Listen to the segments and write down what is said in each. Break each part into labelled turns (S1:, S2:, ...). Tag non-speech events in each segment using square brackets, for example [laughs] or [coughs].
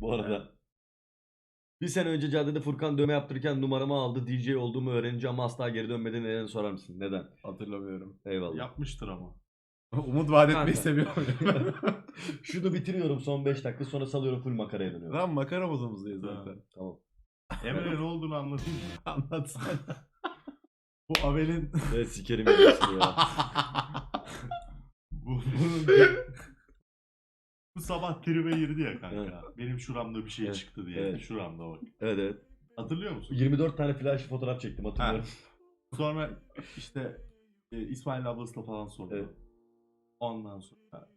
S1: bu arada. Bir sene önce caddede Furkan dövme yaptırırken numaramı aldı. DJ olduğumu öğrenince ama asla geri dönmedi. Neden sorar mısın? Neden?
S2: Hatırlamıyorum.
S1: Eyvallah.
S3: Yapmıştır ama. [laughs]
S2: Umut vaat etmeyi
S1: Kanka.
S2: seviyorum. [laughs]
S1: Şunu bitiriyorum son 5 dakika sonra salıyorum full makaraya dönüyorum.
S2: Lan makara bozumuzdayız zaten.
S1: Tamam. [laughs]
S3: Emre ne olduğunu anlatayım mı?
S2: Anlatsana.
S3: Bu Avel'in
S1: Evet sikerim ya.
S3: bu, bunun- bu sabah tribe girdi ya kanka.
S1: Evet.
S3: Benim şuramda bir şey
S1: Evet,
S3: çıktı diye.
S1: evet.
S3: Şuramda bak.
S1: Evet evet.
S3: Hatırlıyor musun?
S1: 24 tane flash fotoğraf çektim hatırlıyorum.
S3: Sonra işte e, İsmail ablasına falan sordu.
S1: Evet.
S3: Ondan sonra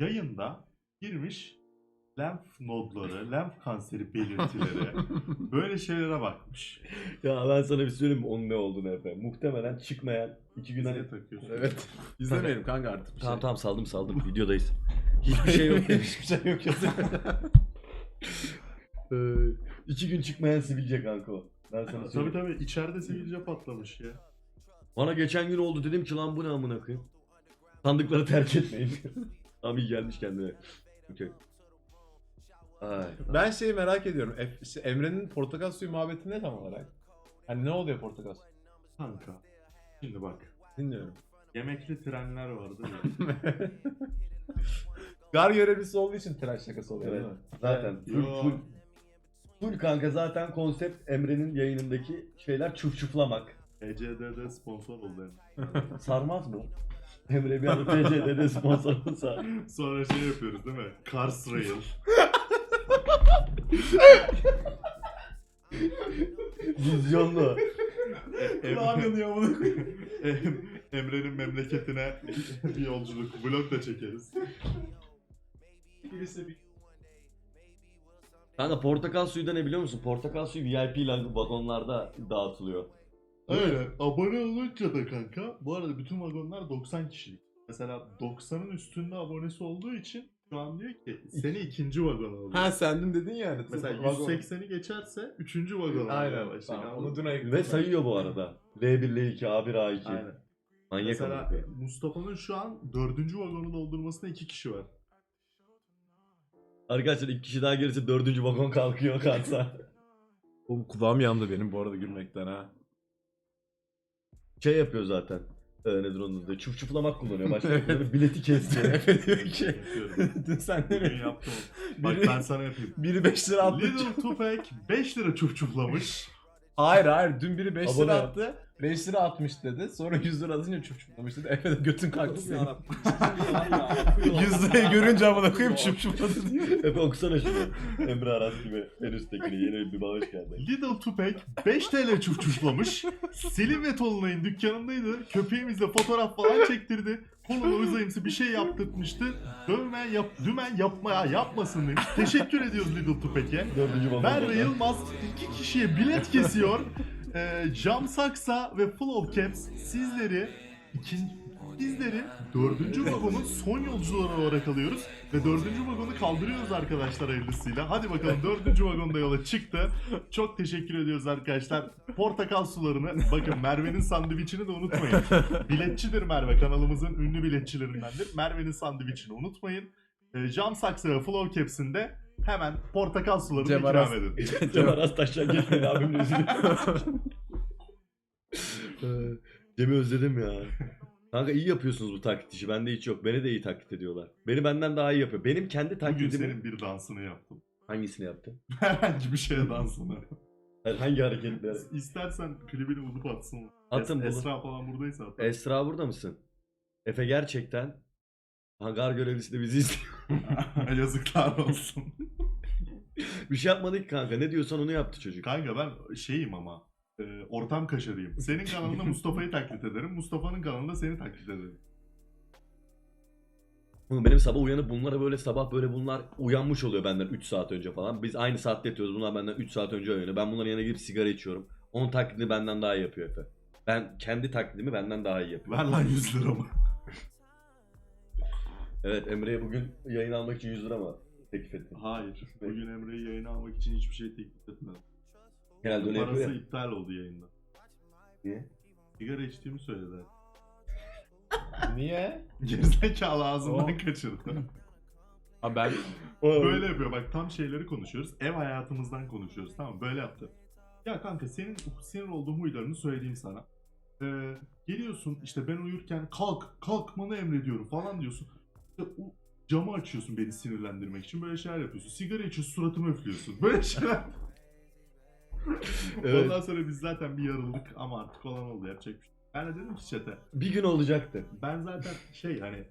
S3: yayında girmiş lenf nodları, lenf kanseri belirtileri [laughs] böyle şeylere bakmış.
S1: Ya ben sana bir söyleyeyim mi onun ne olduğunu Efe. Muhtemelen çıkmayan 2 gün hani...
S3: Bize takıyorsun.
S2: evet. İzlemeyelim kanka artık bir
S1: Tamam
S2: şey.
S1: tamam saldım saldım videodayız. Hiçbir şey yok. [laughs]
S2: Hiçbir şey yok yazıyor. [laughs]
S1: Ee, iki gün çıkmayan sivilce kanka o. Ben sana
S3: Tabii
S1: söyleyeyim.
S3: tabii içeride sivilce patlamış ya.
S1: Bana geçen gün oldu dedim ki lan bu ne amına koyayım. Sandıkları terk etmeyin. [laughs] İyi gelmiş kendine. Okey. Ay.
S2: ben şeyi merak ediyorum. Ef- şey, Emre'nin portakal suyu muhabbeti ne tam olarak? Hani ne oluyor portakal suyu?
S3: Kanka. Şimdi bak.
S2: Dinliyorum.
S3: Yemekli trenler vardı ya.
S2: Gar görevlisi olduğu için tıraş şakası oluyor
S1: Evet.
S2: değil mi?
S1: Zaten full,
S3: Yo.
S1: full, full kanka zaten konsept Emre'nin yayınındaki şeyler çuf çuflamak.
S3: ECD'de sponsor oldu.
S1: Sarmaz mı? Emre bir anda TCD'de sponsor olsa.
S3: Sonra şey yapıyoruz değil mi? Cars Rail.
S1: Vizyonlu.
S3: Em- Emre'nin memleketine bir yolculuk. Vlog da çekeriz. Birisi bir
S1: Kanka portakal suyu da ne biliyor musun? Portakal suyu VIP lan vagonlarda dağıtılıyor.
S3: Öyle. Abone olunca da kanka. Bu arada bütün vagonlar 90 kişilik. Mesela 90'ın üstünde abonesi olduğu için şu an diyor ki seni ikinci vagona alıyor.
S2: Ha sen dün dedin yani.
S3: Mesela
S2: vagon.
S3: 180'i geçerse üçüncü vagona
S2: Aynen.
S3: başlayacak.
S2: Tamam, onu dün ayıkladım.
S1: Ve sayıyor bu arada. R1, L2, A1, A2.
S3: Aynen.
S1: Manyak
S3: Mesela. Mustafa'nın şu an dördüncü vagonu doldurmasında iki kişi var.
S1: Arkadaşlar iki kişi daha gelirse dördüncü vagon kalkıyor kalksa. [laughs]
S2: Oğlum kulağım yandı benim bu arada gülmekten ha.
S1: şey yapıyor zaten. Ee, nedir onun adı? Çuf çuflamak kullanıyor. Başka bir bileti kesiyor.
S2: Diyor ki. [laughs] Dün sen
S3: Bugün
S2: de
S3: yaptım. [laughs] Bak
S2: Biri-
S3: ben sana yapayım.
S2: Biri 5 lira attı.
S3: Little Tupac 5 lira çuf çuflamış.
S2: Hayır hayır dün biri 5
S1: Abone
S2: lira attı. 5 lira atmış dedi. Sonra 100 lira atınca çup çuplamış dedi. Efe de götün kalktı senin. 100 lirayı görünce amına koyayım çup çupladı diyor.
S1: Efe okusana şunu. Emre Aras gibi en üsttekini yeni bir bağış geldi.
S3: Little Tupac 5 TL çuf çuflamış. Selim ve Tolunay'ın dükkanındaydı. Köpeğimizle fotoğraf falan çektirdi. Koluna uzayımsı bir şey yaptırtmıştı. Dövme yap, dümen yapmaya yapmasın demiş. Teşekkür ediyoruz Little Tupac'e.
S1: Dördüncü vagon.
S3: Merve. Yılmaz iki kişiye bilet kesiyor. Ee, Cam Saksa ve Full of Caps sizleri ikinci Bizleri dördüncü vagonun son yolcuları olarak alıyoruz ve dördüncü vagonu kaldırıyoruz arkadaşlar hayırlısıyla. Hadi bakalım dördüncü vagonda yola çıktı. Çok teşekkür ediyoruz arkadaşlar. Portakal sularını bakın Merve'nin sandviçini de unutmayın. Biletçidir Merve kanalımızın ünlü biletçilerindendir. Merve'nin sandviçini unutmayın. Ee, Cam Saksa ve Full of Caps'in de hemen portakal sularını
S2: Cem
S3: ikram
S2: Aras.
S3: edin. [laughs]
S1: Cem Aras taşlar geçmedi abimle üzülüyorum. [laughs] Ee, Cem'i özledim ya. Kanka iyi yapıyorsunuz bu taklit işi. Bende hiç yok. Beni de iyi taklit ediyorlar. Beni benden daha iyi yapıyor. Benim kendi
S3: Bugün senin bir dansını yaptım.
S1: Hangisini yaptın? [laughs]
S3: Herhangi bir şeye dansını.
S1: Hangi hareketler?
S3: İstersen klibini bulup atsın.
S1: Atın
S3: Es-
S1: bunu.
S3: Esra falan buradaysa at.
S1: Esra burada mısın? Efe gerçekten hangar görevlisi de bizi izliyor. [laughs]
S3: Yazıklar olsun. [laughs]
S1: bir şey yapmadık kanka. Ne diyorsan onu yaptı çocuk.
S3: Kanka ben şeyim ama. e, ortam kaşarıyım. Senin kanalında [laughs] Mustafa'yı taklit ederim. Mustafa'nın kanalında seni taklit ederim.
S1: Oğlum benim sabah uyanıp bunlara böyle sabah böyle bunlar uyanmış oluyor benden 3 saat önce falan. Biz aynı saatte yatıyoruz. Bunlar benden 3 saat önce uyanıyor. Ben bunların yanına gidip sigara içiyorum. Onun taklidini benden daha iyi yapıyor Efe. Ben kendi taklidimi benden daha iyi yapıyorum.
S3: Ver lan 100 liramı.
S1: Evet Emre'ye bugün yayın almak için 100 lira mı teklif ettin?
S3: Hayır. Bugün Emre'yi yayına almak için hiçbir şey teklif etmedim.
S1: Genelde öyle
S3: Parası
S1: yapıyor ya.
S3: iptal oldu yayında.
S1: Niye?
S3: Sigara içtiğimi söyledi. [laughs]
S2: Niye?
S3: Gerizekalı ağzından
S2: Oh.
S3: kaçırdı. [laughs]
S2: Ha ben
S3: Böyle yapıyor bak tam şeyleri konuşuyoruz. Ev hayatımızdan konuşuyoruz tamam mı? Böyle yaptı. Ya kanka senin sinir olduğum huylarını söyleyeyim sana. Ee, geliyorsun işte ben uyurken kalk kalkmanı emrediyorum falan diyorsun. Camı açıyorsun beni sinirlendirmek için böyle şeyler yapıyorsun. Sigara içiyorsun suratımı öflüyorsun. [laughs] Böyle şeyler.
S1: Evet.
S3: Ondan sonra biz zaten bir yarıldık ama artık olan oldu yapacak bir şey. yok. Ben de dedim ki chat'e
S1: Bir gün olacaktı.
S3: ben zaten şey hani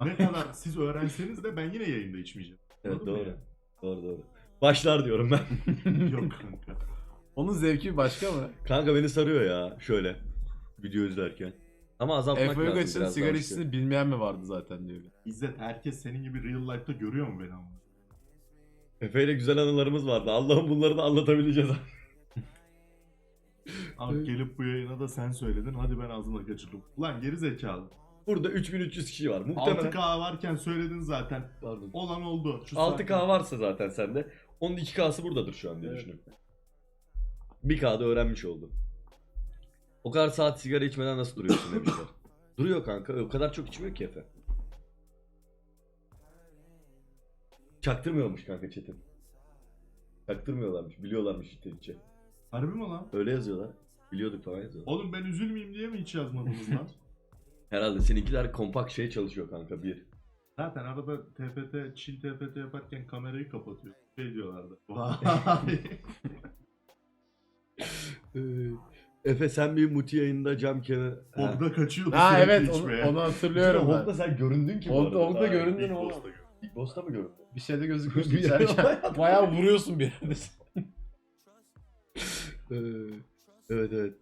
S3: ne kadar siz öğrenseniz de ben yine yayında içmeyeceğim.
S1: Evet
S3: Anladın
S1: doğru.
S3: ya?
S1: Doğru doğru. Başlar diyorum ben. [laughs]
S3: Yok kanka.
S2: onun zevki başka mı?
S1: Kanka beni sarıyor ya şöyle video izlerken. Ama azaltmak
S2: Efe
S1: lazım.
S2: Uygaç'ın
S1: biraz
S2: sigara içtiğini bilmeyen mi vardı zaten diyor.
S3: İzzet herkes senin gibi real life'da görüyor mu beni ama?
S1: Efe ile güzel anılarımız vardı. Allah'ım bunları da anlatabileceğiz. [laughs]
S3: Abi gelip bu yayına da sen söyledin hadi ben ağzımla kaçırdım. Ulan geri zekalı.
S1: Burada 3300 kişi var. Muhtemelen
S3: 6K varken söyledin zaten.
S1: Pardon.
S3: Olan oldu. Şu
S1: 6K
S3: saatte-
S1: varsa zaten sende. Onun 2K'sı buradadır şu an diye
S3: Evet.
S1: düşünüyorum. 1K'da öğrenmiş oldu. O kadar saat sigara içmeden nasıl duruyorsun demişler. [coughs] Duruyor kanka. O kadar çok içmiyor ki Efe. Çaktırmıyormuş kanka Çetin. Çaktırmıyorlarmış. Biliyorlarmış içten içe.
S3: Harbi mi lan?
S1: Öyle yazıyorlar. Biliyorduk falan yazıyorlar.
S3: Oğlum ben üzülmeyeyim diye mi hiç yazmadınız lan? [laughs]
S1: Herhalde seninkiler kompakt şey çalışıyor kanka bir.
S3: Zaten arada TPT, chill TPT yaparken kamerayı kapatıyor. Şey diyorlardı. Vay. [laughs] [laughs]
S1: Efe sen bir muti yayında cam kenar... Ha.
S3: Hog'da kaçıyordu
S2: Ha
S3: sürekli
S2: evet onu,
S3: içmeye.
S2: onu hatırlıyorum ben.
S1: Hog'da sen göründün ki bu arada. Ha,
S2: göründün
S1: Big
S2: oğlum.
S3: Boss'ta gör.
S1: Big Boss'ta mı göründün?
S2: Bir şeyde gözüküyorsun [laughs]
S1: Bir yerde
S2: içerken.
S1: bayağı-
S2: Bayağı vuruyorsun bir yerde. [laughs]
S1: Ee, evet evet.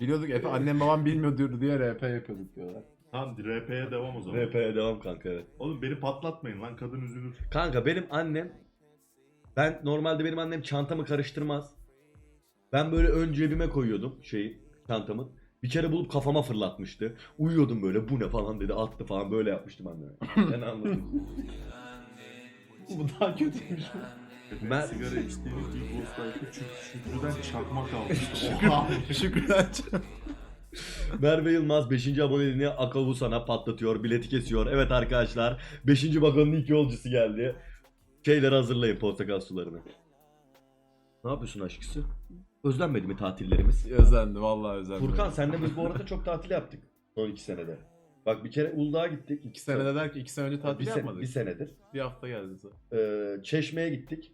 S2: Biliyorduk Efe annem babam bilmiyor diyordu diye RP yapıyorduk diyorlar.
S3: Tamam RP'ye devam o zaman.
S1: RP'ye devam kanka evet.
S3: Oğlum beni patlatmayın lan kadın üzülür.
S1: Kanka benim annem ben normalde benim annem çantamı karıştırmaz. Ben böyle ön cebime koyuyordum şeyi çantamı. Bir kere bulup kafama fırlatmıştı. Uyuyordum böyle bu ne falan dedi attı falan böyle yapmıştım anneme. [laughs] Ben anladım.
S2: Bu daha kötüymüş.
S3: Ben
S1: Ben-
S3: sigara içtiğini Big Boss'taydı çünkü Şükrü'den çakmak almıştı. [laughs] Oha.
S2: Şükrüden
S1: Merve Yılmaz 5. aboneliğini Akavu sana patlatıyor. Bileti kesiyor. Evet arkadaşlar 5. vagonun ilk yolcusu geldi. Şeyleri hazırlayın portakal sularını. Ne yapıyorsun aşkısı? Özlenmedi mi tatillerimiz?
S2: Özendi vallahi özendi.
S1: Furkan senle biz bu arada çok tatil yaptık. Son iki senede. Bak bir kere Uludağ'a gittik.
S2: İki senede der ki iki sene önce tatil
S1: bir,
S2: yapmadık.
S1: bir senedir.
S2: Bir hafta geldi zaten.
S1: Ee, Çeşme'ye gittik.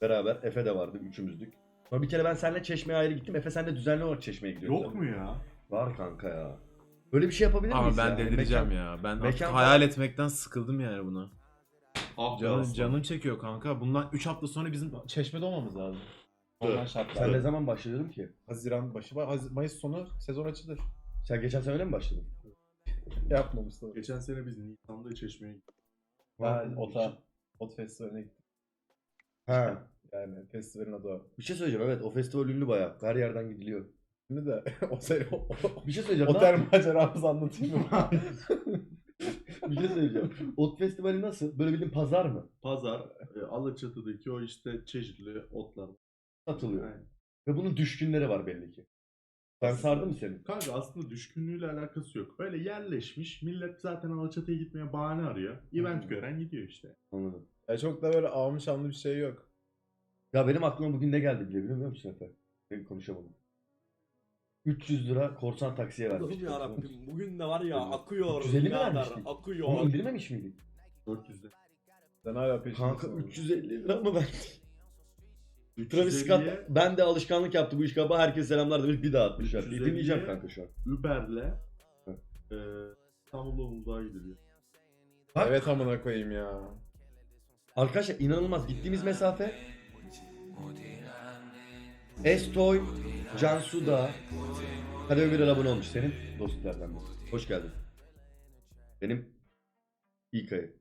S1: Beraber. Efe de vardı. Üçümüzdük. Sonra bir kere ben seninle Çeşme'ye ayrı gittim. Efe sen de düzenli olarak Çeşme'ye gidiyorsun.
S3: Yok mu ya?
S1: Var kanka ya. Böyle bir şey yapabilir
S2: Ama
S1: miyiz
S2: ben
S1: ya?
S2: delireceğim
S1: Mekan-
S2: ya. Ben
S1: mekan
S2: hayal etmekten sıkıldım yani buna.
S3: Ah be aslanım.
S2: canın çekiyor kanka. Bundan 3 hafta sonra bizim çeşmede olmamız lazım. Normal şartlarda.
S1: Sen ne zaman başladın ki?
S2: Haziran başı, Haz- Mayıs sonu sezon açılır.
S1: Sen geçen sene öyle mi başladın?
S2: Yapmamışlar.
S3: Geçen sene biz Nisan'da Çeşme'ye gittik.
S2: Ben Ota, Ot Festivali'ne gittim.
S1: Ha.
S2: Yani festivalin adı o.
S1: Bir şey söyleyeceğim evet o festival ünlü bayağı. Her yerden gidiliyor.
S2: Şimdi de [laughs] otel, o, o,
S1: Bir şey söyleyeceğim.
S2: otel maceramızı anlatayım mı? [laughs]
S1: bir şey söyleyeceğim. Ot festivali nasıl? Böyle bildiğin pazar mı?
S3: Pazar, e, Alaçatı'daki o işte çeşitli otlar.
S1: Satılıyor.
S3: Yani.
S1: Ve bunun düşkünleri var belli ki. Ben
S3: Aslında-
S1: sardı mı seni?
S3: Kanka aslında düşkünlüğüyle alakası yok. Öyle yerleşmiş, millet zaten Alaçatı'ya gitmeye bahane arıyor. Event
S1: Hmm.
S3: gören gidiyor işte.
S1: Anladım.
S2: ya çok da böyle almış anlı bir şey yok.
S1: Ya benim aklıma bugün ne geldi bile biliyor musun Efe? Ben konuşamadım. 300 lira korsan taksiye
S4: Allah'ım
S1: vermiştik.
S4: yarabbim bugün de var ya akıyor
S1: 350 mi
S4: birader,
S1: vermiştik?
S4: akıyor.
S1: Onu indirmemiş miydik?
S3: 400'de.
S2: Sen hala peşindesin.
S1: Kanka 350 lira mı ben?
S3: 350'ye
S1: Travis Scott ben de alışkanlık yaptı bu iş galiba. Herkese selamlar demiş bir daha atmışlar.
S3: 350'ye
S1: Dinleyeceğim kanka şu an.
S3: Uber'le e, İstanbul'da Uludağ'a gidiliyor.
S1: Bak.
S2: Evet amına koyayım ya.
S1: Arkadaşlar inanılmaz gittiğimiz mesafe Estoy, Cansu da Kadir bir abone olmuş senin dostlardan biri. Hoş geldin. Benim ilk ayı.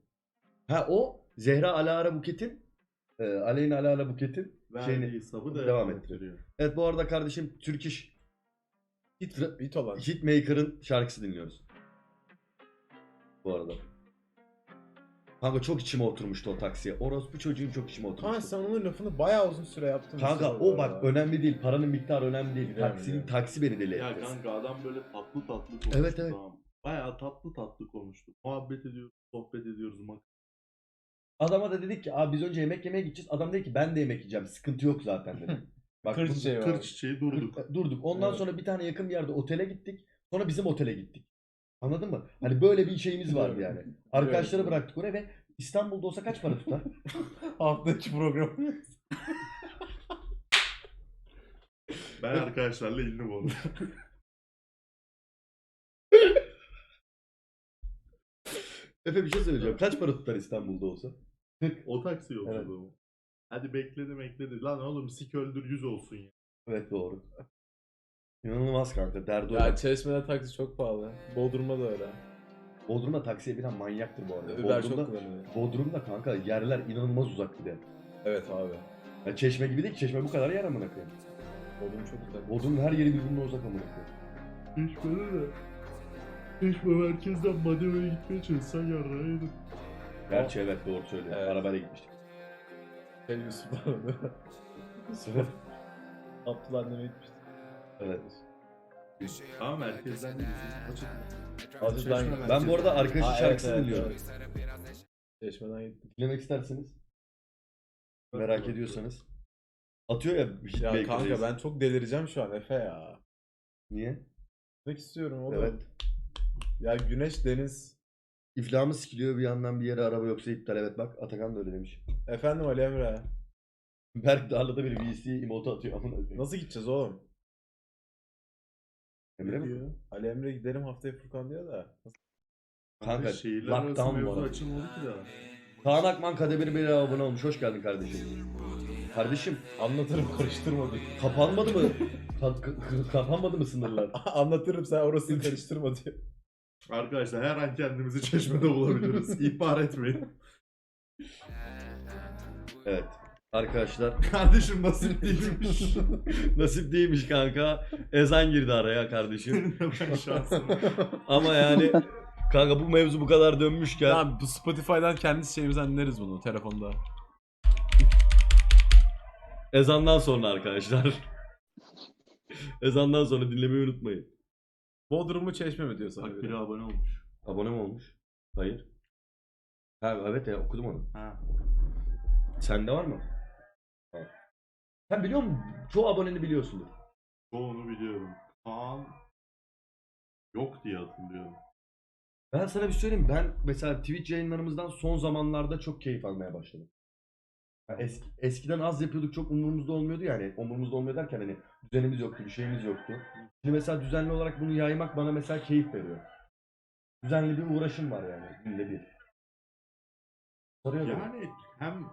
S1: Ha o Zehra Alara Buket'in e, Aleyna Alara Buket'in şeyini
S3: hesabı da
S1: devam
S3: ettiriyor.
S1: Evet bu arada kardeşim Türk iş
S2: Hit, hit olan.
S1: Hitmaker'ın şarkısı dinliyoruz. Bu arada. Kanka çok içime oturmuştu o taksiye. Orospu çocuğun çok içime
S2: Kanka
S1: oturmuştu.
S2: sen onun lafını bayağı uzun süre yaptın.
S1: Kanka o bak
S2: arada.
S1: önemli değil. Paranın miktarı önemli değil. Taksinin
S2: biliyorum.
S1: taksi beni deli
S3: Ya kanka adam böyle tatlı tatlı konuştu
S1: Evet, evet.
S3: tamam. Bayağı tatlı tatlı konuştuk. Muhabbet ediyoruz, sohbet ediyoruz.
S1: Adama da dedik ki abi biz önce yemek yemeye gideceğiz. Adam dedi ki ben de yemek yiyeceğim. Sıkıntı yok zaten dedi. [laughs] Bak
S2: Kır
S1: bu-
S2: çiçeği var.
S3: Kır çiçeği durduk.
S1: Durduk. Durduk. Ondan
S2: Evet.
S1: sonra bir tane yakın bir yerde otele gittik. Sonra bizim otele gittik. Anladın mı? Hani böyle bir şeyimiz vardı yani. Arkadaşları
S2: Evet.
S1: bıraktık oraya ve İstanbul'da olsa kaç para tutar? [laughs]
S2: Hafta içi program. [laughs]
S3: Ben arkadaşlarla indim onu.
S1: Efe bir şey söyleyeceğim. Kaç para tutar İstanbul'da olsa? 40.
S3: o taksi yolculuğu mu? Hadi bekledim bekledi. Lan oğlum sik öldür yüz olsun ya.
S1: Evet doğru. İnanılmaz kanka. Derdi o.
S2: ya Çeşme'de taksi çok pahalı. Bodrum'da da öyle.
S1: Bodrum'da taksiye binen manyaktır bu arada.
S2: Uber çok
S1: Bodrum'da,
S2: kullanılıyor.
S1: Bodrum'da kanka yerler inanılmaz uzak bir de.
S2: Evet abi.
S1: Ya çeşme gibi değil ki. Çeşme bu kadar yer amına koyayım.
S2: Bodrum çok uzak.
S1: Bodrum'un her yeri birbirinden uzak amına koyayım.
S3: Çeşme'de de. Çeşme merkezden Madeo'ya gitmeye çalışsan yarrağı yedin.
S1: Gerçi evet doğru söylüyor.
S2: Evet.
S1: Arabayla gitmiştik.
S2: El Yusuf vardı.
S1: Evet.
S2: Abdullah anneme gitmişti.
S1: Evet.
S3: Ama merkezden değil.
S2: Aziz'den
S3: Çeşme
S1: Ben bu arada arkadaşın
S2: Aa,
S1: şarkısını
S2: evet,
S1: dinliyorum.
S2: evet. Çeşme'den gittim.
S1: Dinlemek isterseniz. Merak ediyorsanız. Atıyor ya. hit
S2: Ya
S1: maker
S2: kanka
S1: reis.
S2: ben çok delireceğim şu an Efe ya.
S1: Niye?
S2: Gitmek istiyorum oğlum.
S1: Evet.
S2: Ya güneş, deniz.
S1: İflahımı sikiliyor bir yandan bir yere araba yoksa iptal. Evet bak Atakan da öyle demiş.
S2: Efendim Ali Emre.
S1: Berk Darlı'da bir VC emote atıyor amına koyayım.
S2: Nasıl gideceğiz oğlum?
S1: Emre mi?
S2: diyor? Ali Emre gidelim haftaya Furkan diyor da.
S1: Kanka,
S3: şehirler
S1: lockdown
S3: arası mevzu
S1: var.
S3: açılmadı ki daha.
S1: Kaan Akman Kademir Bey'e abone olmuş. Hoş geldin kardeşim. Kardeşim
S2: Anlatırım karıştırma diyor.
S1: kapanmadı mı? Ka- ka- kapanmadı mı sınırlar? [laughs]
S2: Anlatırım sen orasını karıştırma diyor.
S3: Arkadaşlar her an kendimizi çeşmede bulabiliriz. [laughs] İhbar etmeyin.
S1: Evet. Arkadaşlar [laughs]
S3: Kardeşim nasip değilmiş. [laughs]
S1: nasip değilmiş kanka. Ezan girdi araya kardeşim.
S3: Bu şansın.
S1: Ama yani kanka bu mevzu bu kadar dönmüşken
S5: Tamam bu Spotify'dan kendi şeyimizden dinleriz bunu telefonda.
S1: ezandan sonra arkadaşlar. ezandan sonra dinlemeyi unutmayın.
S5: Bodrum'u çeşme mi diyor sana
S3: Bak
S5: biri?
S3: abone olmuş.
S1: Abone mi olmuş? Hayır. Ha evet ya okudum onu.
S3: Ha.
S1: Sende var mı? Ha. Sen biliyor musun? Çoğu aboneni biliyorsundur.
S3: Çoğunu biliyorum. Kaan yok diye hatırlıyorum.
S1: Ben sana bir söyleyeyim. Ben mesela Twitch yayınlarımızdan son zamanlarda çok keyif almaya başladım. Eski, eskiden az yapıyorduk çok umurumuzda olmuyordu yani. Umurumuzda olmuyor derken hani düzenimiz yoktu, bir şeyimiz yoktu. Şimdi mesela düzenli olarak bunu yaymak bana mesela keyif veriyor. Düzenli bir uğraşım var yani günde bir. Sarıyor.
S3: Yani hem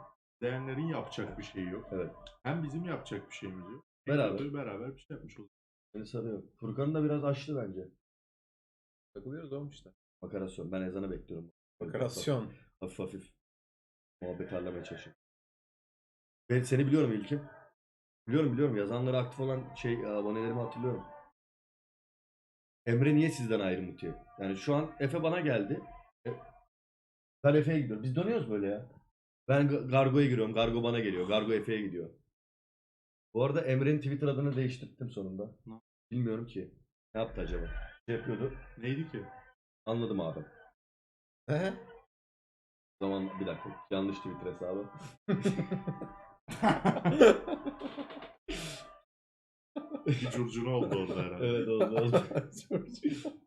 S3: değerlerin yapacak bir şey yok.
S1: Evet.
S3: Hem bizim yapacak bir şeyimiz yok.
S1: Beraber.
S3: Beraber bir şey yapmış olduk.
S1: Beni sarıyor. Furkan'ı da biraz açtı bence.
S2: Takılıyoruz oğlum işte.
S1: Makarasyon. Ben ezanı bekliyorum.
S2: Makarasyon.
S1: Hafif hafif. Muhabbet hallemeye çalışıyorum. Ben seni biliyorum İlkim. Biliyorum biliyorum. Yazanları aktif olan şey abonelerimi hatırlıyorum. Emre niye sizden ayrı Mutiye? Yani şu an Efe bana geldi. E, Ben Efe'ye gidiyorum. Biz dönüyoruz böyle ya. Ben Ga- Gargo'ya giriyorum. Gargo bana geliyor. Gargo Efe'ye gidiyor. Bu arada Emre'nin Twitter adını değiştirdim sonunda.
S3: Ne?
S1: Bilmiyorum ki. Ne yaptı acaba? Ne yapıyordu?
S3: Neydi ki?
S1: Anladım abi.
S2: He?
S1: Zaman bir dakika. Yanlış Twitter hesabı. [laughs]
S3: Bir curcuna oldu orada herhalde.
S1: evet oldu oldu. [laughs]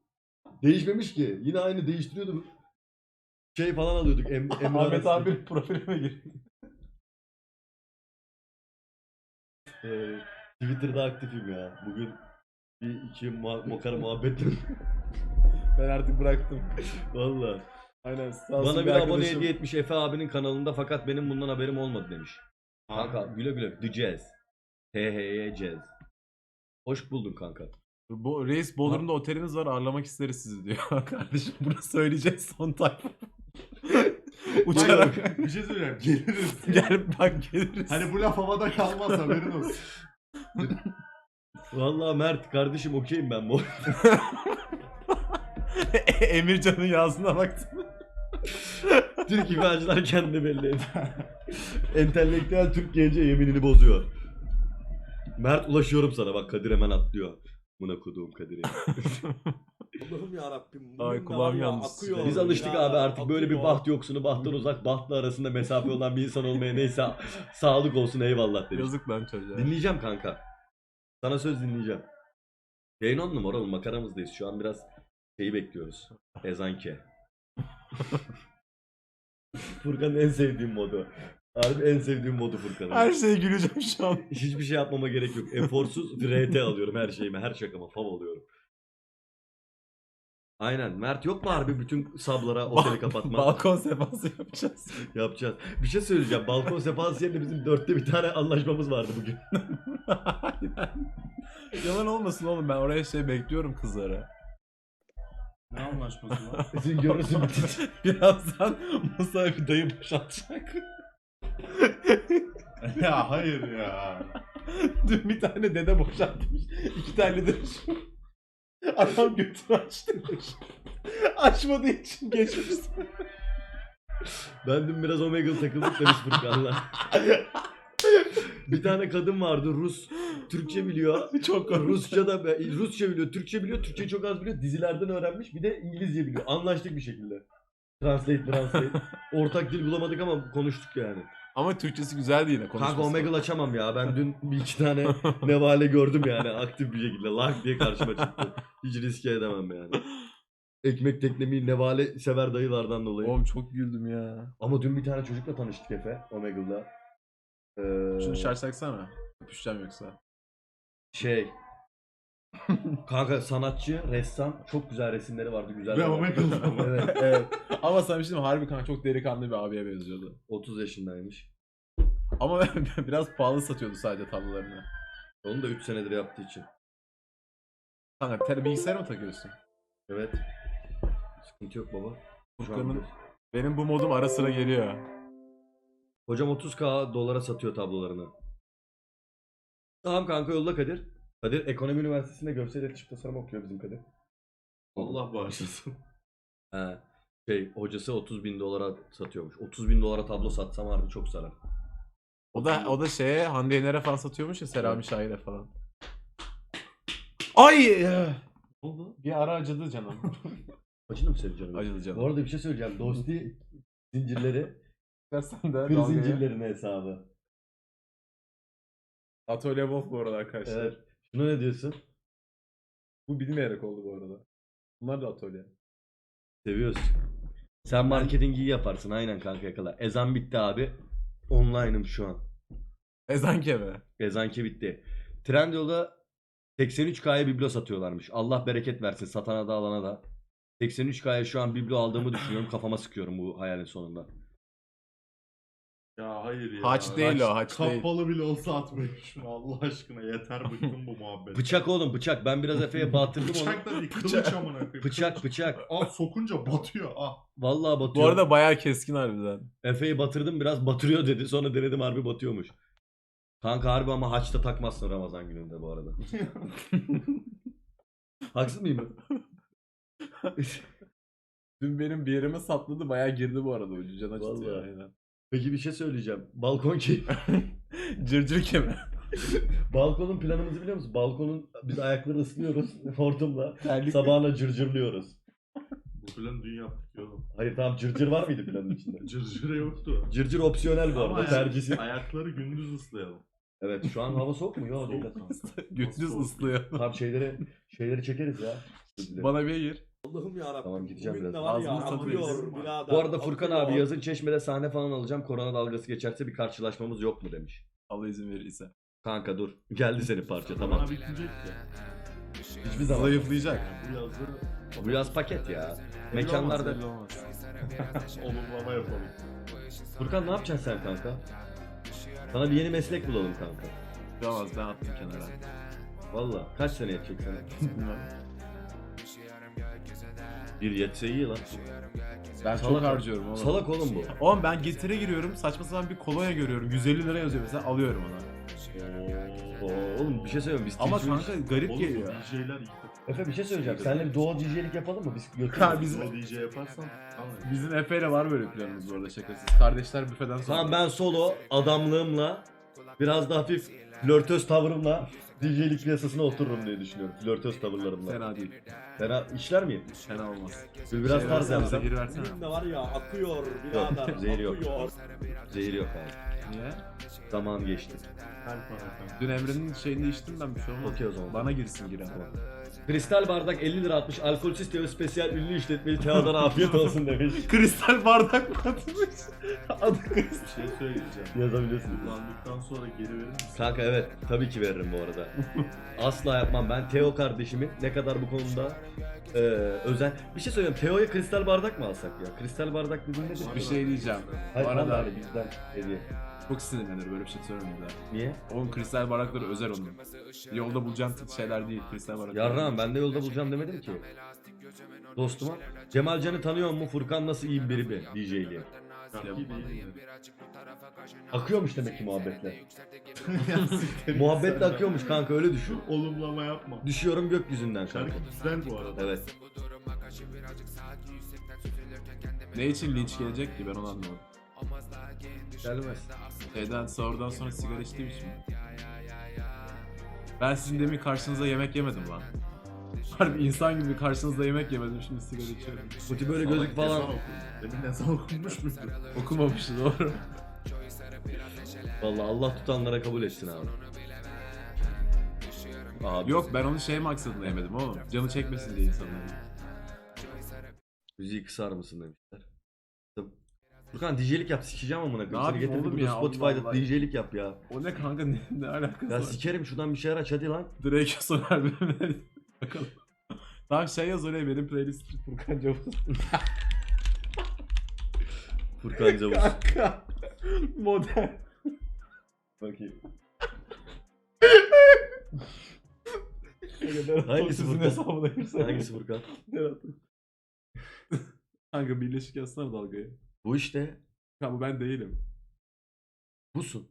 S1: Değişmemiş ki. Yine aynı değiştiriyordum. Şey falan alıyorduk. Em [laughs] Emre
S2: Ahmet abi profilime gir.
S1: Ee, Twitter'da aktifim ya. Bugün bir iki muha- makara muhabbetim. [laughs]
S2: Ben artık bıraktım.
S1: Valla.
S2: Aynen. sağ olsun
S1: Bana bir abone
S2: arkadaşım.
S1: hediye etmiş Efe abinin kanalında fakat benim bundan haberim olmadı demiş. Kanka güle güle. HHY Jazz. Hoş buldun kanka.
S5: Bu reis Bodrum'da otelimiz var ağırlamak isteriz sizi diyor. [laughs] Kardeşim bunu söyleyeceğiz son tayfa. [laughs] Uçarak
S3: Hayır, bir şey söyleyeceğim. Geliriz. [laughs]
S5: gel bak geliriz.
S3: Hani bu laf havada kalmaz haberin olsun.
S1: Vallahi Mert kardeşim okeyim ben bu.
S5: Emircan'ın yazına baktım. [laughs]
S1: Türk ifadeciler kendini belli ediyor. [laughs] Entelektüel Türk genci yeminini bozuyor. Mert ulaşıyorum sana bak Kadir hemen atlıyor. Buna koduğum Kadir'i. [laughs]
S4: Allah'ım yarabbim.
S2: Ay,
S4: bugün de
S2: kulağım
S4: ya,
S2: yandı.
S4: akıyor.
S1: Biz alıştık
S4: birader,
S1: abi artık böyle bir
S4: akıyor.
S1: baht yoksunu bahttan uzak bahtla arasında mesafe olan bir insan olmaya neyse sağlık olsun eyvallah demiş.
S2: Yazık lan çocuğa.
S1: Dinleyeceğim kanka. Sana söz dinleyeceğim. Yayın on numara oğlum makaramızdayız. Şu an biraz şeyi bekliyoruz. Ezanke. [laughs] Furkan'ın en sevdiğim modu. Harbi en sevdiğim modu Furkan'ın.
S2: Her şeye güleceğim şu an. [laughs]
S1: Hiçbir şey yapmama gerek yok. Eforsuz RT alıyorum her şeyime, her şakama. Fav alıyorum. Aynen. Mert yok mu harbi bütün sablara oteli kapatma?
S2: Balkon sefası yapacağız.
S1: Yapacağız. Bir şey söyleyeceğim. Balkon sefası yerine bizim dörtte bir tane anlaşmamız vardı bugün. [laughs]
S2: Yalan olmasın oğlum ben oraya şey bekliyorum kızlara.
S3: Ne anlaşması lan? [laughs]
S1: Sizin görürsün [laughs]
S2: Birazdan masaya bir dayı boşaltacak. [laughs]
S3: ya hayır ya.
S2: Dün bir tane dede boşaltmış. İki tane de şu. Adam götünü açtırmış. Açmadığı için geçmiş.
S1: Ben dün biraz Omegle takıldık biz Furkan'la. Bir tane kadın vardı Rus. Türkçe biliyor. [laughs]
S2: Çok.
S1: Rusça da Rusça biliyor, Türkçe biliyor, Türkçe çok az biliyor. Dizilerden öğrenmiş. Bir de İngilizce biliyor. Anlaştık bir şekilde. Translate, translate. [laughs] Ortak dil bulamadık ama konuştuk yani.
S2: Ama Türkçesi yine konuşması.
S1: Kanka Omegle açamam ya. Ben dün bir iki tane [laughs] nevale gördüm yani aktif bir şekilde. Lak diye karşıma çıktı. Hiç riske edemem yani. Ekmek teknemeyi nevale sever dayılardan dolayı.
S2: Oğlum çok güldüm ya.
S1: Ama dün bir tane çocukla tanıştık Efe Omegle'da. Ee,
S2: Şunu şarj taksana. Öpüşeceğim yoksa.
S1: şey. [laughs] Kanka sanatçı, ressam. Çok güzel resimleri vardı. Güzel.
S3: Mı?
S1: evet.
S2: evet. [laughs] Ama sana bir şey diyeyim mi? Harbi kanka çok delikanlı bir abiye benziyordu.
S1: 30 yaşındaymış.
S2: Ama [laughs] biraz pahalı satıyordu sadece tablolarını.
S1: Onu da 3 senedir yaptığı için.
S2: Kanka tele bilgisayara mı takıyorsun?
S1: Evet. Sıkıntı yok baba. Şu an
S2: Furkan'ın
S1: buradayız.
S2: benim bu modum ara sıra geliyor.
S1: Hocam 30k dolara satıyor tablolarını. Tamam kanka yolla Kadir. Kadir Ekonomi Üniversitesi'nde görsel iletişim tasarım okuyor bizim Kadir.
S3: Allah bağışlasın.
S1: He. Şey hocası 30 bin dolara satıyormuş. 30 bin dolara tablo satsam harbi çok zarar.
S2: O da o da şeye Hande Yener'e falan satıyormuş ya Selami Şair'e falan. Ay!
S1: Ne oldu?
S2: Bir ara acıdı canım. [laughs]
S1: Acıdı mı canım?
S2: Acıdı canım.
S1: Bu arada bir şey söyleyeceğim. Dosti zincirleri,
S2: İstersen de
S1: kır
S2: dalgaya-
S1: zincirlerinin hesabı.
S2: Atölye Wolf bu arada arkadaşlar.
S1: Evet. Şuna ne diyorsun?
S2: Bu bilmeyerek oldu bu arada. Bunlar da atölye.
S1: Seviyoruz. Sen marketingi iyi yaparsın aynen kanka yakala. Ezan bitti abi. Online'ım şu an.
S2: Ezanke mi?
S1: Ezanke bitti. Trendyol'da 83K'ya biblo satıyorlarmış. Allah bereket versin satana da alana da. 83K'ya şu an biblo aldığımı düşünüyorum. Kafama sıkıyorum bu hayalin sonunda.
S3: Ya hayır ya.
S2: Haç değil o, haç değil.
S3: Kapalı bile olsa atmayın şunu Allah aşkına yeter bıktım bu muhabbet.
S1: Bıçak oğlum bıçak. Ben biraz Efe'ye batırdım onu.
S3: Bıçak da değil kılıç amına koyayım.
S1: Bıçak bıçak.
S3: Al sokunca batıyor ah.
S1: Vallahi batıyor.
S2: Bu arada bayağı keskin harbiden.
S1: Efe'yi batırdım biraz batırıyor dedi. Sonra denedim harbi batıyormuş. Kanka harbi ama haçta takmazsın Ramazan gününde bu arada. [laughs] Haksız mıyım? [laughs]
S2: Dün benim bir yerime sapladı bayağı girdi bu arada ucu can acıtıyor.
S1: Vallahi.
S2: Aynen.
S1: Peki bir şey söyleyeceğim. Balkon ki. [laughs]
S2: Cırcır kemi. [laughs]
S1: Balkonun planımızı biliyor musun? Balkonun biz ayakları ıslıyoruz [laughs] hortumla.
S2: Terlik.
S1: Sabahına cırcırlıyoruz.
S3: Bu plan dün yaptık ya oğlum.
S1: Hayır tamam cırcır var mıydı planın içinde?
S3: Cırcıra yoktu.
S1: Cırcır opsiyonel bu
S3: Ama
S1: arada
S3: ayak-
S1: tercihsi.
S3: ayakları gündüz ıslayalım.
S1: Evet şu an hava soğuk mu? Yok değil.
S3: Soğuk.
S2: Götünüz ıslıyor.
S1: Tamam şeyleri şeyleri çekeriz ya.
S2: Bana bir gir.
S4: Allah'ım yarabbim.
S1: Tamam, gideceğim
S4: bugün
S1: biraz.
S4: de var ya
S2: Ağzımı
S4: birader.
S1: Bu arada Furkan
S4: akıyor.
S1: abi yazın Çeşme'de sahne falan alacağım. Korona dalgası geçerse bir karşılaşmamız yok mu demiş.
S2: Allah izin verirse.
S1: Kanka dur. Geldi senin parça tamam.
S3: Bana bitecek ya.
S1: Hiçbir zaman.
S2: Zayıflayacak.
S3: Bu yazı
S1: Bu yaz paket ya.
S2: Belli
S1: Mekanlarda.
S2: olmaz, belli [laughs] olmaz.
S3: olumlama yapalım.
S1: Furkan ne yapacaksın sen kanka? Sana bir yeni meslek bulalım kanka.
S2: Yapamaz ben attım kenara.
S1: Valla kaç sene?
S2: Bilmem.
S1: Bir yetse iyi lan.
S2: ben çok
S1: Salak-
S2: harcıyorum oğlum.
S1: Salak oğlum bu.
S2: Oğlum ben getire giriyorum saçma sapan bir kolonya görüyorum 150 lira yazıyor mesela alıyorum onu.
S1: Oo, oğlum bir şey söyleyeyim biz
S2: Ama
S1: Twitch-
S2: kanka garip
S3: Oğlum
S2: geliyor.
S3: DJ'ler.
S1: Efe bir şey söyleyeceğim. Seninle bir doğal DJ'lik yapalım mı? Biz
S2: Ha,
S1: götürelim.
S2: biz-
S3: Bizim DJ yaparsan tamam.
S2: Bizim Efe ile var böyle planımız bu arada şakasız. Kardeşler büfeden sonra.
S1: Tamam ben solo adamlığımla biraz da hafif flörtöz tavrımla DJ'lik piyasasına otururum diye düşünüyorum. Flörtöz tavırlarımla.
S2: Fena değil.
S1: Fena işler miyim?
S2: Fena olmaz.
S1: Böyle biraz
S2: Şey
S1: tarz yapsam.
S2: Zehir versene.
S4: Bugün de var ya akıyor birader. [laughs]
S1: Zehir yok.
S4: akıyor.
S1: Zehir yok abi.
S2: Niye?
S1: Zaman geçti.
S2: Dün Emre'nin şeyini içtim ben bir şey olmaz.
S1: Okey o zaman.
S2: Bana girsin giren.
S1: Kristal bardak 50 lira atmış. Alkolsüz Teo spesiyel ünlü işletmeli [laughs] Teo'dan afiyet olsun demiş.
S2: Kristal bardak mı atmış? [laughs] Adı kristal.
S3: Bir şey söyleyeceğim.
S1: Yazabilirsin.
S3: Kullandıktan sonra geri verir misin?
S1: Kanka evet tabii ki veririm bu arada. [laughs] Asla yapmam. Ben Teo kardeşimin ne kadar bu konuda e, özen... Bir şey söyleyeyim. Teo'ya kristal bardak mı alsak ya? Kristal bardak dediğin nedir?
S2: Bir şey diyeceğim.
S1: Hayır,
S2: Bu arada
S1: vallahi bizden hediye.
S2: Çok sinirlenir böyle bir şey söylemeyeyim daha.
S1: Niye?
S2: Oğlum kristal bardakları özel onun. Yolda bulacağın şeyler değil kristal bardaklar.
S1: Yarrağım ben de yolda bulacağım demedim ki. Dostuma. Cemal Can'ı tanıyor mu? Furkan nasıl iyi biri
S3: mi?
S1: Akıyormuş demek ki muhabbetle. [laughs] Muhabbetle akıyormuş kanka öyle düşün.
S3: Olumlama yapma.
S1: Düşüyorum gökyüzünden kanka.
S3: Şarkı güzel bu arada.
S1: Evet.
S2: Ne için linç gelecek ki ben onu anlamadım.
S1: Gelmez.
S2: Şeyden sahurdan sonra sigara içtiğim için mi? Ben sizin demin karşınıza yemek yemedim lan. [laughs] Harbi insan gibi karşınızda yemek yemedim şimdi sigara içiyorum.
S1: Kutu böyle
S3: Salak,
S1: falan.
S3: Demin ezan okunmuş muydu?
S2: Okumamıştı doğru.
S1: Vallahi Allah tutanlara kabul etsin abi. Abi.
S2: Yok ben onu şey maksadında yemedim oğlum. Canı çekmesin diye insanların.
S1: Müziği kısar mısın demişler. Furkan DJ'lik yap sikeceğim amına koyayım. Seni
S2: yapayım
S1: getirdik
S2: oğlum
S1: burada
S2: ya,
S1: Spotify'da
S2: Allah
S1: DJ'lik yap ya.
S2: O ne kanka ne, ne alakası
S1: Ya
S2: var?
S1: sikerim şuradan bir şeyler aç hadi lan.
S2: Drake soner bölümleri. [laughs] Bakalım. Tamam şey yaz oraya benim playlist [laughs] Furkan Cavuz. [laughs]
S1: Furkan Cavuz.
S2: Kanka. Modern.
S1: Bakayım.
S2: Hangisi
S1: Hangisi Furkan?
S2: hesabına girsene.
S1: Hangisi Furkan?
S2: Kanka birleşik yazsana dalgayı.
S1: Bu işte.
S2: Bu ben değilim.
S1: Busun.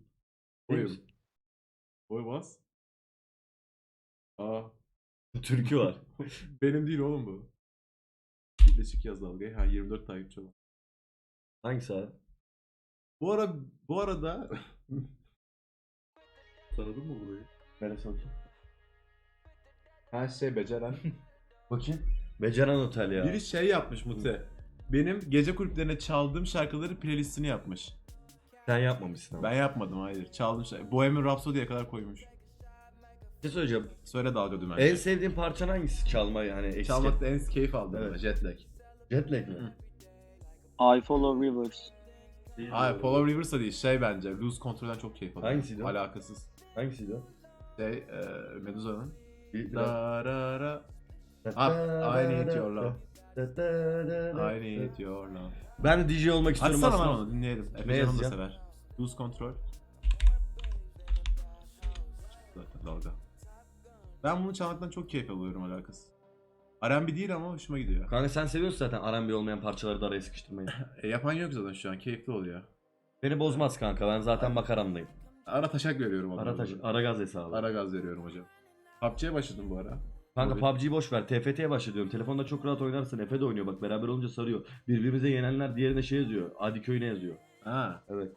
S1: Değil
S2: Oyum.
S1: misin?
S2: Oy bas. Aa. [laughs]
S1: Türkü var. [laughs]
S2: Benim değil oğlum bu. Birleşik yaz dalgayı. Ha 24 takipçi var.
S1: Hangisi abi?
S2: Bu ara bu arada [laughs] Tanıdın mı burayı?
S1: Neresi bakayım?
S2: Her şey beceren.
S1: Bakayım. Beceren Otel ya.
S2: Biri şey yapmış Mute. Benim gece kulüplerine çaldığım şarkıları playlistini yapmış.
S1: Sen yapmamışsın ama.
S2: Ben yapmadım hayır. Çaldım şey. Bohemian Rhapsody'ye kadar koymuş.
S1: Bir şey söyleyeceğim.
S2: Söyle dalga dümen.
S1: En sevdiğin parçan hangisi? Çalma yani eksik.
S2: Çalmakta en keyif aldım
S1: Evet.
S2: Jetlag.
S1: Jetlag mi?
S6: I follow rivers.
S2: Hayır Follow Rivers da değil şey bence. Lose Control'den çok keyif aldım.
S1: Hangisiydi o?
S2: Alakasız.
S1: Hangisiydi o?
S2: Şey e, Medusa'nın. Da ra ra. Up, I need your love. I need.
S1: Ben de DJ olmak istiyorum
S2: Açsana
S1: aslında.
S2: onu dinleyelim. Efe Can'ım da sever. Lose Control. Zaten dalga. Ben bunu çalmaktan çok keyif alıyorum alakasız. R&B değil ama hoşuma gidiyor.
S1: Kanka sen seviyorsun zaten R&B olmayan parçaları da araya sıkıştırmayı.
S2: E, yapan yok zaten şu an. Keyifli oluyor.
S1: Beni bozmaz kanka ben zaten makaramdayım.
S2: Ara taşak veriyorum.
S1: Ara taş, ara gaz hesabı.
S2: Ara gaz veriyorum hocam. PUBG'ye başladım bu ara.
S1: Kanka. PUBG'yi boş ver. TFT'ye başlıyorum. Telefonda çok rahat oynarsın. Efe de oynuyor bak beraber olunca sarıyor. Birbirimize yenenler diğerine şey yazıyor. Adi köyüne yazıyor.
S2: Ha.
S1: Evet.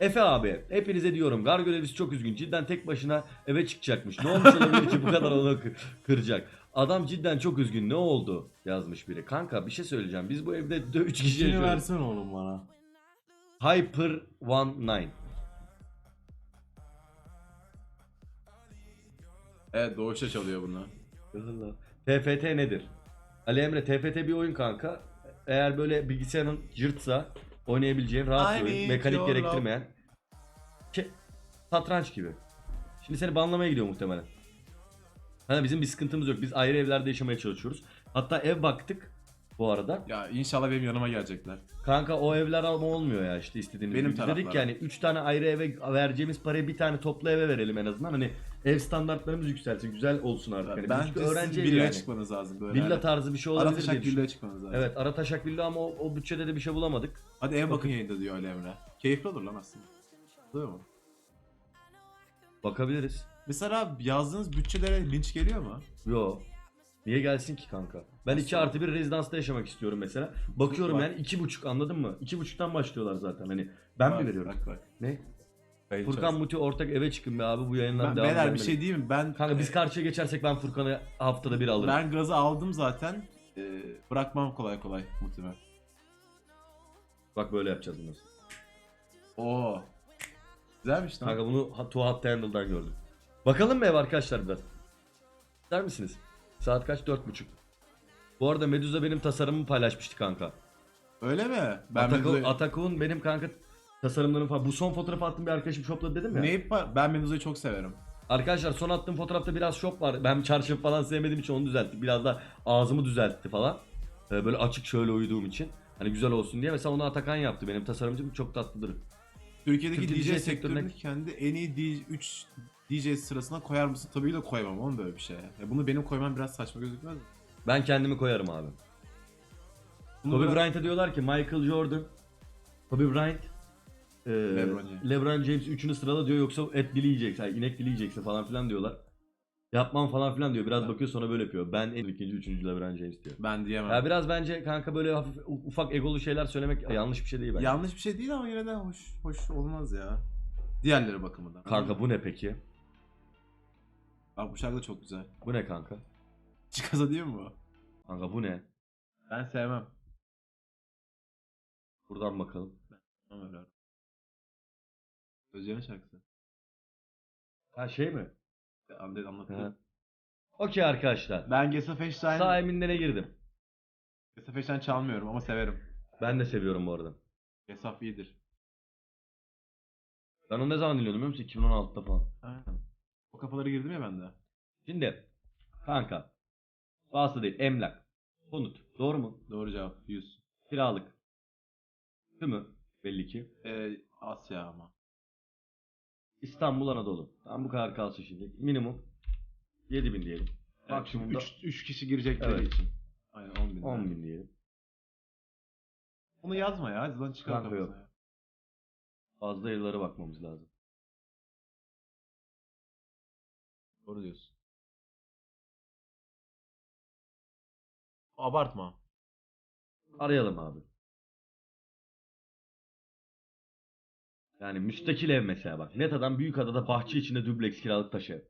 S1: Efe abi hepinize diyorum gar görevlisi çok üzgün cidden tek başına eve çıkacakmış. Ne olmuş olabilir ki bu kadar onu kı- kıracak. Adam cidden çok üzgün ne oldu yazmış biri. Kanka bir şey söyleyeceğim biz bu evde 3 kişi
S5: İşini
S1: yaşıyoruz.
S5: versene oğlum bana.
S1: Hyper One Nine.
S2: Evet Doğuş'a çalıyor bunu.
S1: TFT nedir? Ali Emre TFT bir oyun kanka. Eğer böyle bilgisayarın cırtsa oynayabileceğin rahat bir oyun. Mekanik gerektirmeyen. Ki, satranç gibi. Şimdi seni banlamaya gidiyor muhtemelen. Hani bizim bir sıkıntımız yok. Biz ayrı evlerde yaşamaya çalışıyoruz. Hatta ev baktık bu arada.
S2: Ya inşallah benim yanıma gelecekler.
S1: Kanka o evler ama olmuyor ya işte istediğimiz
S2: Benim
S1: gibi. Biz dedik
S2: taraflara.
S1: yani 3 tane ayrı eve vereceğimiz parayı bir tane toplu eve verelim en azından. Hani ev standartlarımız yükselsin. Güzel olsun artık. Hani
S2: Ben
S1: çünkü
S2: öğrenci
S1: evi
S2: villaya
S1: yani.
S2: çıkmanız lazım böyle.
S1: Villa tarzı bir şey olabilir diye
S2: taşak
S1: düşünüyorum.
S2: villaya çıkmanız lazım.
S1: Evet ara taşak villa ama o, o bütçede de bir şey bulamadık.
S2: Hadi ev bakın yayında diyor Ali Emre. Keyifli olur lan aslında. Değil mi?
S1: Bakabiliriz.
S2: Mesela yazdığınız bütçelere linç geliyor mu?
S1: Yo. Niye gelsin ki kanka? Ben
S2: Nasıl
S1: 2 artı 1 rezidansta yaşamak istiyorum mesela. Bakıyorum
S2: Bak.
S1: yani iki buçuk anladın mı? İki buçuktan başlıyorlar zaten hani. Ben mi veriyorum?
S2: Bak bak.
S1: Ne?
S2: Bayılacağız.
S1: Furkan Muti ortak eve çıkın be abi bu yayınlar
S2: ben,
S1: devam
S2: beyler bir şey diyeyim mi? Ben
S1: Kanka biz karşıya geçersek ben Furkan'ı haftada bir alırım.
S2: ben gazı aldım zaten. Ee, bırakmam kolay kolay muhtemelen.
S1: Bak böyle yapacağız bunu.
S2: Oo. Güzelmiş lan.
S1: Kanka bunu ha- Too Hot to Handle'dan gördüm. Bakalım mı ev arkadaşlar biraz? İster misiniz? Saat kaç? Dört buçuk. Bu arada Medusa benim tasarımımı paylaşmıştı kanka.
S2: Öyle mi? Ben
S1: Atako,
S2: Meduza'yı...
S1: Atako'nun benim kanka tasarımlarını falan. Bu son fotoğrafı attığım bir arkadaşım shopladı dedim ya.
S2: Neyi pa- ben Meduza'yı çok severim.
S1: Arkadaşlar son attığım fotoğrafta biraz şop var. Ben çarşafı falan sevmediğim için onu düzelttik. Biraz da ağzımı düzeltti falan. Ee, böyle açık şöyle uyuduğum için. Hani güzel olsun diye. Mesela onu Atakan yaptı. Benim tasarımcım çok tatlıdır.
S2: Türkiye'deki
S1: Türkiye
S2: DJ,
S1: DJ
S2: sektörünün
S1: sektörüne-
S2: kendi en iyi D- 3 DJ sırasına koyar mısın? Tabii ki de koymam oğlum böyle bir şey. Ya bunu benim koymam biraz saçma gözükmez mi?
S1: Ben kendimi koyarım abi.
S2: Bunu
S1: Kobe
S2: biraz-
S1: Bryant'a diyorlar ki Michael Jordan, Kobe Bryant, e,
S2: LeBron James.
S1: LeBron James üçünü sırala diyor yoksa et dileyeceksin, yani inek dileyeceksin falan filan diyorlar. Yapmam falan filan diyor. Biraz bakıyor sonra böyle yapıyor. Ben en ikinci, üçüncü LeBron James diyor.
S2: Ben diyemem.
S1: Ya biraz bence kanka böyle hafif ufak egolu şeyler söylemek yanlış bir şey değil bence.
S2: Yanlış bir şey değil ama yine de hoş hoş olmaz ya. Diğerleri bakımından.
S1: Kanka bu ne peki?
S2: Bak bu şarkı da çok güzel.
S1: Bu ne kanka?
S2: Çıkasa değil mi bu?
S1: Kanka bu ne?
S2: Ben sevmem.
S1: Buradan bakalım.
S2: Ama öyle. Özcan'ın şarkısı.
S1: Ha şey mi?
S2: Anlattı.
S1: Ha. Okey arkadaşlar.
S2: Ben
S1: Sağ eminlere girdim.
S2: Gesa Feşten çalmıyorum ama severim.
S1: Ben de seviyorum bu arada.
S2: Gesaf iyidir.
S1: Ben onu ne zaman dinliyordum biliyor musun? 2016'da falan.
S2: Aynen. O kafalara girdim ya ben de.
S1: Şimdi kanka vasıta değil emlak konut doğru mu?
S2: Doğru cevap 100.
S1: Kiralık değil mi? Belli ki.
S2: Ee, Asya ama.
S1: İstanbul Anadolu. Tamam bu kadar kalsın şimdi. Minimum 7000 diyelim. Maksimum da
S2: 3 kişi girecekleri
S1: Evet.
S2: için. Aynen 10 bin.
S1: 10.000 diyelim.
S2: Onu yazma ya. Lan çıkar
S1: Kanka yok.
S2: ya.
S1: Fazla yıllara bakmamız lazım.
S2: Doğru diyorsun. Abartma.
S1: Arayalım abi. Yani müstakil ev mesela bak. Neta'dan Büyükada'da bahçe içinde dubleks kiralık taşı ev.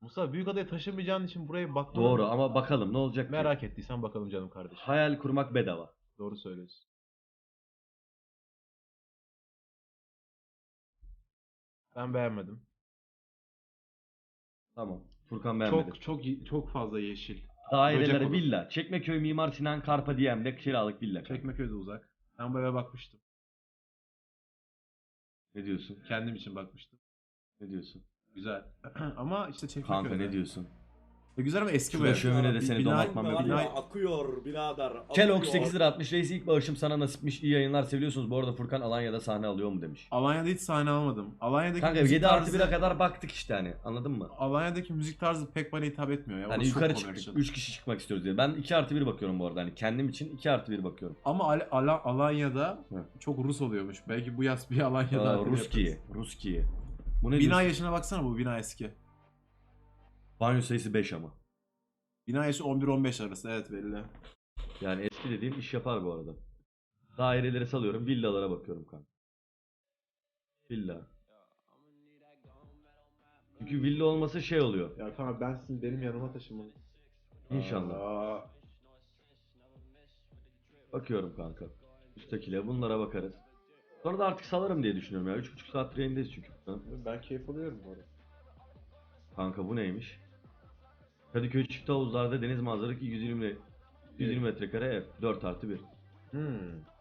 S5: Musa Büyükada'ya taşınmayacağın için buraya bakma.
S1: Doğru ama bakalım ne olacak ki?
S5: Merak ettiysen bakalım canım kardeşim.
S1: Hayal kurmak bedava.
S5: Doğru söylüyorsun. Ben beğenmedim.
S1: Tamam. Furkan beğenmedi.
S2: Çok çok çok fazla yeşil.
S1: Daireleri
S2: Böcek olur.
S1: villa. Çekmeköy Mimar Sinan Karpa Diyem'de kiralık villa.
S2: Çekmeköy'de uzak. Ben bu eve bakmıştım.
S1: Ne diyorsun?
S2: Kendim için bakmıştım.
S1: Ne diyorsun?
S2: Güzel. [clears throat] ama işte Çekmeköy'de.
S1: Kanka ne diyorsun?
S2: E, güzel ama eski bu
S1: Şurada
S2: ev.
S1: şömine de seni
S2: bina-
S1: domatmam yok.
S4: Var
S2: bina-
S4: akıyor birader.
S1: Kellogg
S4: akıyor.
S1: 8 lira atmış. Reis ilk bağışım sana nasipmiş. İyi yayınlar seviyorsunuz. Bu arada Furkan Alanya'da sahne alıyor mu demiş.
S2: Alanya'da hiç sahne almadım. Alanya'daki
S1: Kanka
S2: müzik
S1: 7 artı
S2: tarzı-
S1: 1'e kadar baktık işte hani. Anladın mı?
S2: Alanya'daki müzik tarzı pek bana hitap etmiyor ya.
S1: Hani
S2: Orası çok
S1: yukarı
S2: commercial.
S1: çıktık. 3 kişi çıkmak istiyoruz diye. Ben 2 artı 1 bakıyorum bu arada. Hani kendim için 2 artı 1 bakıyorum.
S2: Ama Al- Al- Alanya'da
S1: Hı.
S2: çok Rus oluyormuş. Belki bu yaz bir Alanya'da
S1: Aa,
S2: yaparız.
S1: Ruskiye. Bu ne
S2: Bina
S1: diyorsun?
S2: yaşına baksana bu bina eski.
S1: Banyo sayısı 5 ama.
S2: Bina yaşı 11-15 arası evet belli.
S1: Yani eski dediğim iş yapar bu arada. Daireleri salıyorum. Villalara bakıyorum kanka. Villa. Çünkü villa olması şey oluyor.
S5: Ya kanka ben sizin benim yanıma taşınmanız.
S1: İnşallah.
S5: Aa,
S1: Bakıyorum kanka. Üsttekile bunlara bakarız. Sonra da artık salarım diye düşünüyorum ya. 3,5 saat yayındayız çünkü.
S5: Ben keyif alıyorum bu arada.
S1: Kanka bu neymiş? Kadıköy çift havuzlarda deniz manzaralı 120 120 metrekare ev. 4 artı 1.
S5: Hmm.